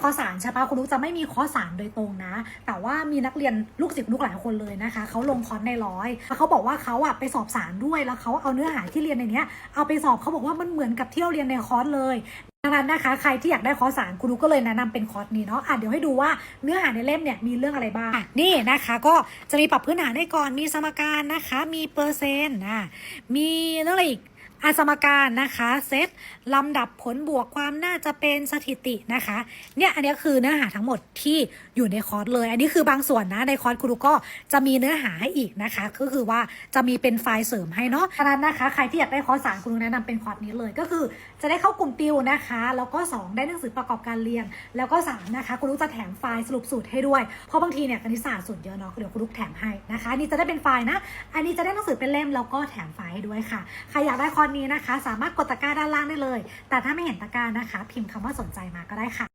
คอสารใช่ปะคุณลูกจะไม่มีคอสารโดยตรงนะ แต่ว่ามีนักเรียนลูกศิษย์ลูกหลายคนเลยนะคะเขาลงคอร์สในร้อยแล้วเขาบอกว่าเขาอะไปสอบสารด้วยแล้วเขาเอาเนื้อหาที่เรียนในเนี้ยเอาไปสอบเขาบอกว่ามันเหมือนกับที่เราเรียนในคอร์สเลยดังนั้นนะคะใครที่อยากได้คอร์สสารคุณลูกก็เลยแนะนำเป็นคอร์สนี้เนาะอะเดี๋ยวให้ดูว่าเนื้อหาในเล่มเนี่ยมีเรื่องอะไรบ้างนี่นะคะ ก็จะมีปรับพื้นฐานได้ก่อนมีสมการนะคะ มีเปอร์เซ็นต์อะมีเรื่องอะไรอีก อาสมการนะคะเซตลำดับผลบวกความน่าจะเป็นสถิตินะคะ เนี่ยอันนี้คือเนื้อหาทั้งหมดที่อยู่ในคอร์สเลย อันนี้คือบางส่วนนะในคอร์สครูก็จะมีเนื้อหาให้อีกนะคะ ก็คือว่าจะมีเป็นไฟล์เสริมให้เนาะฉะนั้นนะคะ ใครที่อยากได้คอร์สสารครูแนะนำเป็นคอร์สนี้เลยก็คือ จะได้เข้ากลุ่มติวนะคะ แล้วก็ 2 ได้หนังสือประกอบการเรียน แล้วก็3นะคะครูจะแถมไฟล์สรุปสูตรให้ด้วยเพราะบางทีเนี่ยคณิตศาสตร์สูตรเยอะเนาะเดี๋ยวครูแถมให้นะคะนี่จะได้เป็นไฟล์นะ อันนี้จะได้หนังสือเป็นเล่มแล้วก็แถมไฟ ให้ด้วยค่ะ ใครอยากได้คอนนี้นะคะ สามารถกดตะกร้าด้านล่างได้เลย แต่ถ้าไม่เห็นตะกร้านะคะ พิมพ์คำว่าสนใจมาก็ได้ค่ะ